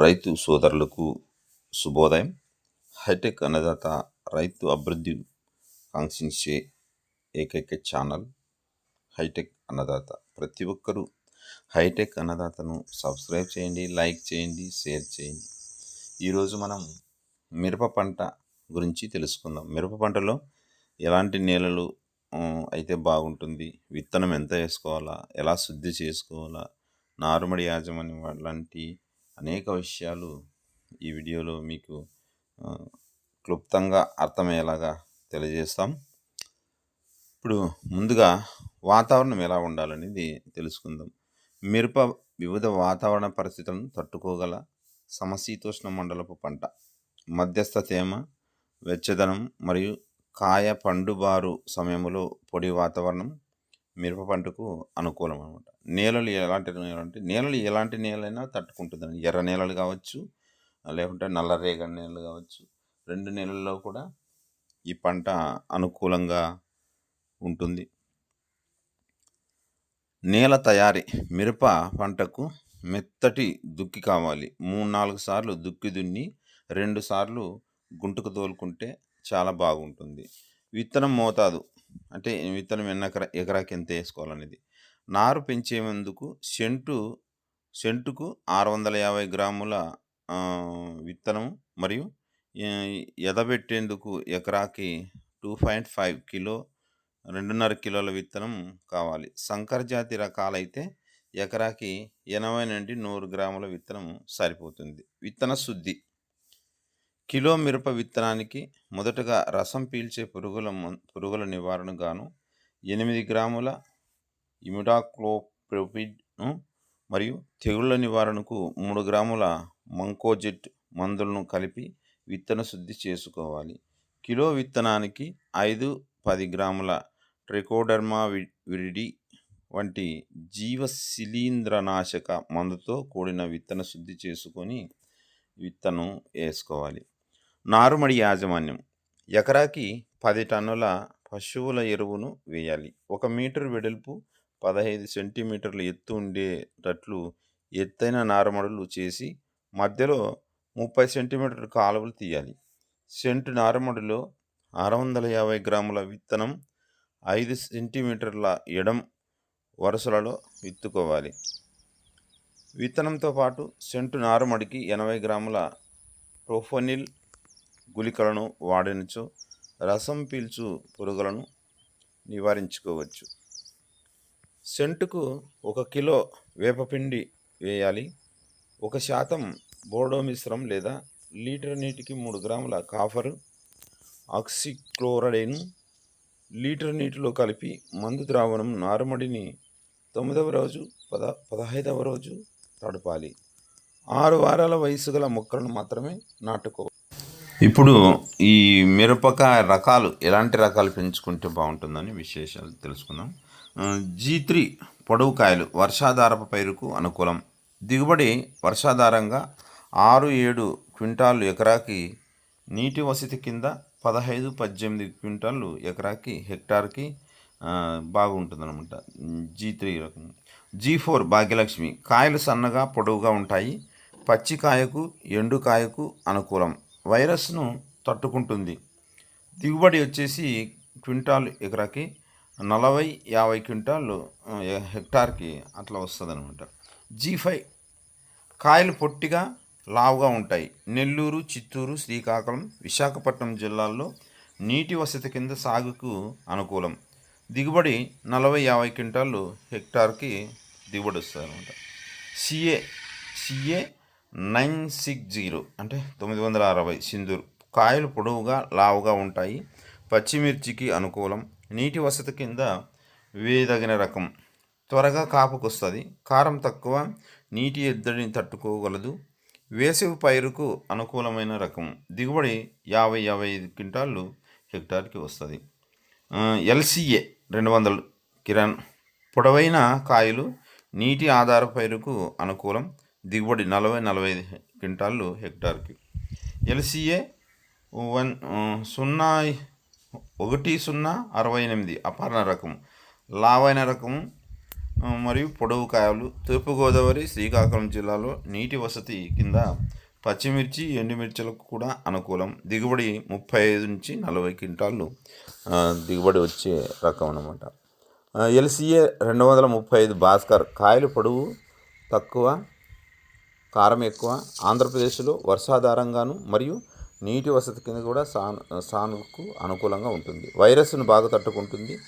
రైతు సోదరులకు శుభోదయం. హైటెక్ అన్నదాత రైతు అభివృద్ధి కాంక్షించే ఏకైక ఛానల్ హైటెక్ అన్నదాత. ప్రతి ఒక్కరూ హైటెక్ అన్నదాతను సబ్స్క్రైబ్ చేయండి లైక్ చేయండి షేర్ చేయండి. ఈరోజు మనం మిరప పంట గురించి తెలుసుకుందాం. మిరప పంటలో ఎలాంటి నేలలు అయితే బాగుంటుంది విత్తనం ఎంత వేసుకోవాలా ఎలా శుద్ధి చేసుకోవాలా నారుమడి యాజమాన్యం లాంటి అనేక విషయాలు ఈ వీడియోలో మీకు క్లుప్తంగా అర్థమయ్యేలాగా తెలియజేస్తాం. ఇప్పుడు ముందుగా వాతావరణం ఎలా ఉండాలనేది తెలుసుకుందాం. మిరప వివిధ వాతావరణ పరిస్థితులను తట్టుకోగల సమశీతోష్ణ మండలపు పంట మధ్యస్థ తేమ వెచ్చదనం మరియు కాయ పండుబారు సమయంలో పొడి వాతావరణం మిరప పంటకు అనుకూలం అనమాట నేలలు ఎలాంటి నేలలు అంటే నేలలు ఎలాంటి నేలైనా తట్టుకుంటుందండి. ఎర్ర నేలలు కావచ్చు లేకుంటే నల్ల రేగడి నేలలు కావచ్చు రెండు నేలల్లో కూడా ఈ పంట అనుకూలంగా ఉంటుంది. నేల తయారీ మిరప పంటకు మెత్తటి దుక్కి కావాలి. మూడు నాలుగు సార్లు దుక్కి దున్ని రెండు సార్లు గుంటుకు తోలుకుంటే చాలా బాగుంటుంది. విత్తనం మోతాదు అంటే విత్తనం ఎన్న ఎకరాకి ఎంత వేసుకోవాలనేది. నారు పెంచేందుకు సెంటు సెంటుకు ఆరు వందల యాభై గ్రాముల విత్తనం మరియు ఎదబెట్టేందుకు ఎకరాకి టూ పాయింట్ ఫైవ్ కిలో రెండున్నర కిలోల విత్తనం కావాలి. సంకర జాతి రకాలైతే ఎకరాకి ఎనభై నుండి నూరు గ్రాముల విత్తనం సరిపోతుంది. విత్తన శుద్ధి. కిలో మిరప విత్తనానికి మొదటగా రసం పీల్చే పురుగుల మం- పురుగుల నివారణగాను ఎనిమిది గ్రాముల ఇమిడాక్లోప్రోపిడ్ను మరియు తెగుళ్ళ నివారణకు మూడు గ్రాముల మంకోజిట్ మందులను కలిపి విత్తన శుద్ధి చేసుకోవాలి. కిలో విత్తనానికి ఐదు పది గ్రాముల ట్రికోడర్మా విరిడి వంటి జీవశిలీంద్రనాశక మందుతో కూడిన విత్తన శుద్ధి చేసుకొని విత్తనం వేసుకోవాలి. నారుమడి యాజమాన్యం. ఎకరాకి పది టన్నుల పశువుల ఎరువును వేయాలి. ఒక మీటర్ వెడల్పు పదహైదు సెంటీమీటర్ల ఎత్తు ఉండేటట్లు ఎత్తైన నారుమడులు చేసి మధ్యలో ముప్పై సెంటీమీటర్ కాలువలు తీయాలి. సెంటు నారుమడిలో ఆరు వందల యాభై గ్రాముల విత్తనం ఐదు సెంటీమీటర్ల ఎడం వరుసలలో విత్తుకోవాలి. విత్తనంతో పాటు సెంటు నారుమడికి ఎనభై గ్రాముల ప్రోఫోనిల్ గుళికలను వాడినచో రసం పీల్చు పురుగులను నివారించుకోవచ్చు. సెంటుకు ఒక కిలో వేపపిండి వేయాలి. ఒక శాతం బోడో మిశ్రం లేదా లీటర్ నీటికి మూడు గ్రాముల కాఫరు ఆక్సిక్లోరైడ్ను లీటర్ నీటిలో కలిపి మందు ద్రావణం నారుమడిని తొమ్మిదవ రోజు పద పదహైదవ రోజు తడపాలి. ఆరు వారాల వయసు గల మొక్కలను మాత్రమే నాటుకోవాలి. ఇప్పుడు ఈ మిరపకాయ రకాలు ఎలాంటి రకాలు పెంచుకుంటే బాగుంటుందని విశేషాలు తెలుసుకుందాం. జీ త్రీ పొడవు కాయలు వర్షాధారపు పైరుకు అనుకూలం. దిగుబడి వర్షాధారంగా ఆరు ఏడు క్వింటాలు ఎకరాకి నీటి వసతి కింద పదహైదు పద్దెనిమిది క్వింటాలు ఎకరాకి హెక్టార్కి బాగుంటుంది అనమాట జీ త్రీ రకం. G four Bhagyalakshmi. కాయలు సన్నగా పొడవుగా ఉంటాయి. పచ్చి కాయకు ఎండు కాయకు అనుకూలం. వైరస్ను తట్టుకుంటుంది. దిగుబడి వచ్చేసి క్వింటాల్ ఎకరాకి నలభై యాభై క్వింటాలు హెక్టార్కి అట్లా వస్తుంది అనమాట జీ ఫైవ్ కాయలు పొట్టిగా లావుగా ఉంటాయి. నెల్లూరు చిత్తూరు శ్రీకాకుళం విశాఖపట్నం జిల్లాల్లో నీటి వసతి కింద సాగుకు అనుకూలం. దిగుబడి నలభై యాభై క్వింటాలు హెక్టార్కి దిగుబడి వస్తుంది అనమాట CA CA nine six zero అంటే తొమ్మిది వందల అరవై సింధూర్. కాయలు పొడవుగా లావుగా ఉంటాయి. పచ్చిమిర్చికి అనుకూలం. నీటి వసతి కింద వేయదగిన రకం. త్వరగా కాపుకొస్తుంది. కారం తక్కువ నీటి ఎద్దడిని తట్టుకోగలదు. వేసవి పైరుకు అనుకూలమైన రకం. దిగుబడి యాభై యాభై ఐదు క్వింటాళ్ళు హెక్టార్కి వస్తుంది. ఎల్సిఏ రెండు వందలు కిరాన్. పొడవైన కాయలు నీటి ఆధార పైరుకు అనుకూలం. దిగుబడి నలభై నలభై ఐదు క్వింటాళ్ళు హెక్టార్కి. ఎల్సిఏ వన్ సున్నా ఒకటి సున్నా అరవై ఎనిమిది అపర్ణ రకం. లావైన రకం మరియు పొడవు కాయలు. తూర్పుగోదావరి శ్రీకాకుళం జిల్లాలో నీటి వసతి కింద పచ్చిమిర్చి ఎండుమిర్చిలకు కూడా అనుకూలం. దిగుబడి ముప్పై ఐదు నుంచి నలభై క్వింటాళ్ళు దిగుబడి వచ్చే రకం అనమాట ఎల్సిఏ రెండు వందల ముప్పై ఐదు భాస్కర్ కాయలు పొడవు తక్కువ కారం ఎక్కువ. ఆంధ్రప్రదేశ్లో వర్షాధారంగాను మరియు నీటి వసతి కింద కూడా సాన్ సానుకు అనుకూలంగా ఉంటుంది. వైరస్ను బాగా తట్టుకుంటుంది.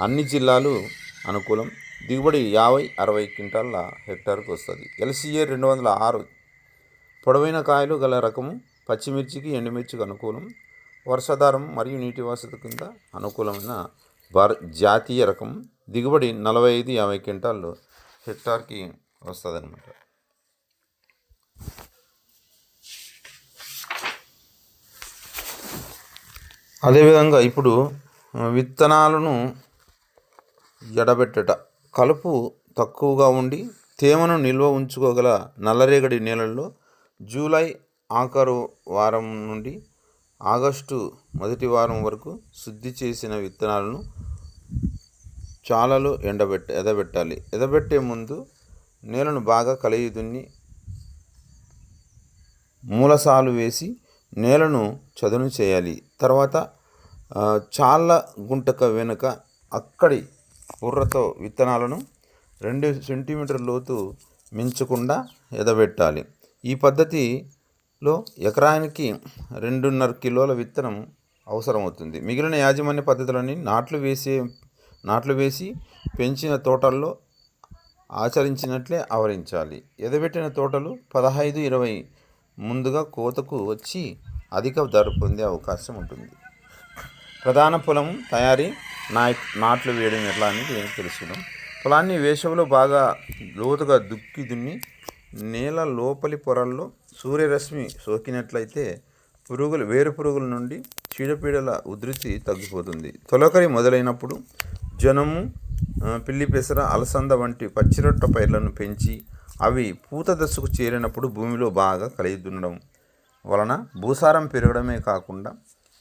అన్ని జిల్లాలు అనుకూలం. దిగుబడి యాభై అరవై క్వింటాల హెక్టార్కు వస్తుంది. ఎల్సిఏ రెండు వందల ఆరు పొడవైన కాయలు గల రకము పచ్చిమిర్చికి ఎండుమిర్చికి అనుకూలం. వర్షాధారం మరియు నీటి వసతి కింద అనుకూలమైన భార జాతీయ రకం. దిగుబడి నలభై ఐదు యాభై క్వింటాల్లో హెక్టార్కి వస్తుంది అదేవిధంగా ఇప్పుడు విత్తనాలను ఎడబెట్టట. కలుపు తక్కువగా ఉండి తేమను నిల్వ ఉంచుకోగల నల్లరేగడి నేలల్లో జూలై ఆఖరు వారం నుండి ఆగస్టు మొదటి వారం వరకు శుద్ధి చేసిన విత్తనాలను చాలలో ఎండబెట్ట ఎదబెట్టాలి. ఎదబెట్టే ముందు నేలను బాగా కలిగి దున్ని మూలసాలు వేసి నేలను చదును చేయాలి. తర్వాత చాలా చాళ్ళ గుంటక వెనుక అక్కడి బుర్రతో విత్తనాలను రెండు సెంటీమీటర్ లోతు మించకుండా ఎదబెట్టాలి. ఈ పద్ధతిలో ఎకరానికి రెండున్నర కిలోల విత్తనం అవసరమవుతుంది. మిగిలిన యాజమాన్య పద్ధతులని నాట్లు వేసే నాట్లు వేసి పెంచిన తోటల్లో ఆచరించినట్లే ఆవరించాలి. ఎదబెట్టిన తోటలు పదహైదు ఇరవై ముందుగా కోతకు వచ్చి అధిక ధర పొందే అవకాశం ఉంటుంది. ప్రధాన పొలం తయారీ నా నాట్లు వేయడం ఎట్లా అనేది తెలుసుకున్నాం పొలాన్ని వేసవిలో బాగా లోతుగా దుక్కి దున్ని నేల లోపలి పొరల్లో సూర్యరశ్మి సోకినట్లయితే పురుగులు వేరు పురుగుల నుండి చీడపీడల ఉధృతి తగ్గిపోతుంది. తొలకరి మొదలైనప్పుడు జనము పిల్లి పెసర అలసంద వంటి పచ్చిరొట్ట పైర్లను పెంచి అవి పూత దశకు చేరినప్పుడు భూమిలో బాగా కలిగి దున్నడం వలన భూసారం పెరగడమే కాకుండా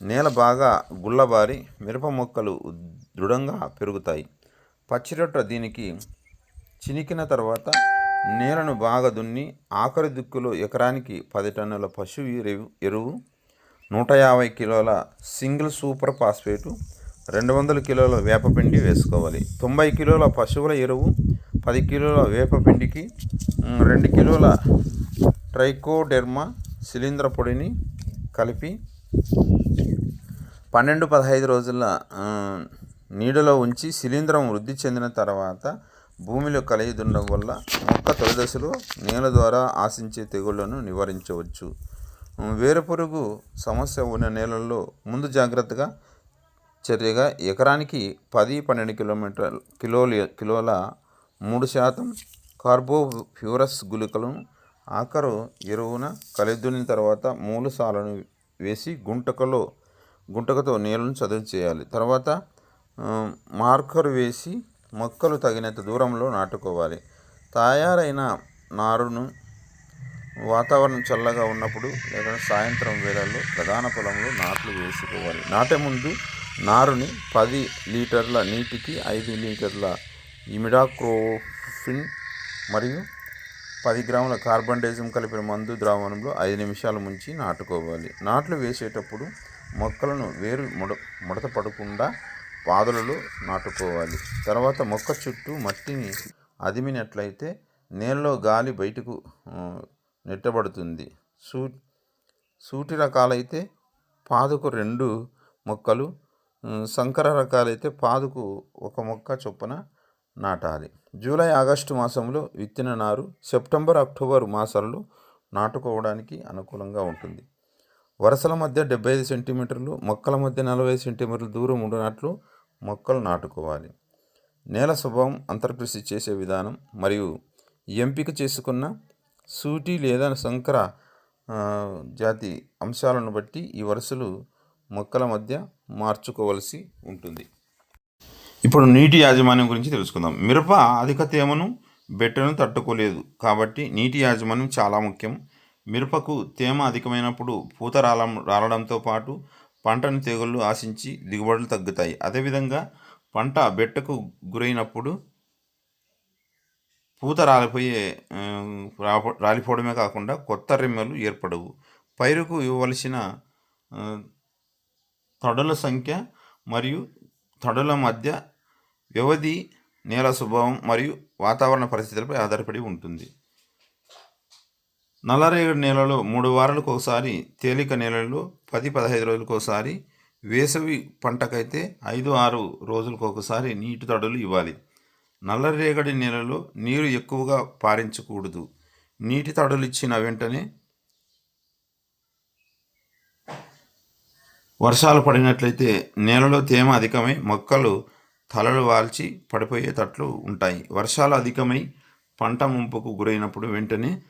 నేల బాగా గుల్లబారి మిరప మొక్కలు దృఢంగా పెరుగుతాయి. పచ్చిరొట్ట దీనికి చినికిన తర్వాత నేలను బాగా దున్ని ఆఖరి దుక్కులో ఎకరానికి పది టన్నుల పశువు ఎరువు ఎరువు నూట యాభై కిలోల సింగిల్ సూపర్ ఫాస్ఫేటు రెండు వందల కిలోల వేపపిండి వేసుకోవాలి. తొంభై కిలోల పశువుల ఎరువు పది కిలోల వేపపిండికి రెండు కిలోల ట్రైకోడెర్మా శిలీంద్ర పొడిని కలిపి పన్నెండు పదహైదు రోజుల నీడలో ఉంచి శిలీంద్రం వృద్ధి చెందిన తర్వాత భూమిలో కలిగిదుండడం వల్ల మొక్క తొలి దశలో నేల ద్వారా ఆశించే తెగుళ్ళను నివారించవచ్చు. వేరుపురుగు సమస్య ఉన్న నేలల్లో ముందు జాగ్రత్తగా చర్యగా ఎకరానికి పది పన్నెండు కిలోమీటర్ కిలోల కిలోల మూడు శాతం కార్బోఫ్యూరస్ గుళికలను ఆఖరు ఎరువున కలిదున్న తర్వాత మూలసాలను సాలను వేసి గుంటకలో గుంటకతో నీళ్ళను చదును చేయాలి. తర్వాత మార్కర్ వేసి మొక్కలు తగినంత దూరంలో నాటుకోవాలి. తయారైన నారును వాతావరణం చల్లగా ఉన్నప్పుడు లేదా సాయంత్రం వేళల్లో ప్రధాన పొలంలో నాట్లు వేసుకోవాలి. నాటే ముందు నారుని పది లీటర్ల నీటికి ఐదు లీటర్ల ఇమిడాక్రోఫిన్ మరియు పది గ్రాముల కార్బన్ కలిపిన మందు ద్రావణంలో ఐదు నిమిషాలు ముంచి నాటుకోవాలి. నాట్లు వేసేటప్పుడు మొక్కలను వేరు ముడ ముడత పడకుండా పాదులలో నాటుకోవాలి. తర్వాత మొక్క చుట్టూ మట్టిని అదిమినట్లయితే నేలలో గాలి బయటకు నెట్టబడుతుంది. సూ సూటి రకాలైతే పాదుకు రెండు మొక్కలు సంకర రకాలైతే పాదుకు ఒక మొక్క చొప్పున నాటాలి. జూలై ఆగస్టు మాసంలో విత్తిన నారు సెప్టెంబర్ అక్టోబర్ మాసాలలో నాటుకోవడానికి అనుకూలంగా ఉంటుంది. వరుసల మధ్య డెబ్బై ఐదు సెంటీమీటర్లు మొక్కల మధ్య నలభై సెంటీమీటర్ల దూరం ఉండినట్లు మొక్కలు నాటుకోవాలి. నేల స్వభావం అంతర్కృషి చేసే విధానం మరియు ఎంపిక చేసుకున్న సూటి లేదా సంకర జాతి అంశాలను బట్టి ఈ వరుసలు మొక్కల మధ్య మార్చుకోవలసి ఉంటుంది. ఇప్పుడు నీటి యాజమాన్యం గురించి తెలుసుకుందాం. మిరప అధిక తేమను బెట్టను తట్టుకోలేదు. కాబట్టి నీటి యాజమాన్యం చాలా ముఖ్యం. మిరపకు తేమ అధికమైనప్పుడు పూత రాలం రాలడంతో పాటు పంటను తెగుళ్ళు ఆశించి దిగుబడులు తగ్గుతాయి. అదేవిధంగా పంట బెట్టకు గురైనప్పుడు పూత రాలిపోయే రాలిపోవడమే కాకుండా కొత్త రెమ్మలు ఏర్పడవు. పైరుకు ఇవ్వవలసిన తడుల సంఖ్య మరియు తడుల మధ్య వ్యవధి నేల స్వభావం మరియు వాతావరణ పరిస్థితులపై ఆధారపడి ఉంటుంది. నల్లరేగడి నేలలో మూడు వారాలకు ఒకసారి తేలిక నేలలో పది పదహైదు రోజులకు ఒకసారి వేసవి పంటకైతే ఐదు ఆరు రోజులకు ఒకసారి నీటి తడులు ఇవ్వాలి. నల్లరేగడి నేలలో నీరు ఎక్కువగా పారించకూడదు. నీటి తడులు ఇచ్చిన వెంటనే వర్షాలు పడినట్లయితే నేలలో తేమ అధికమై మొక్కలు తలలు వాల్చి పడిపోయేటట్లు ఉంటాయి. వర్షాలు అధికమై పంట ముంపుకు గురైనప్పుడు వెంటనే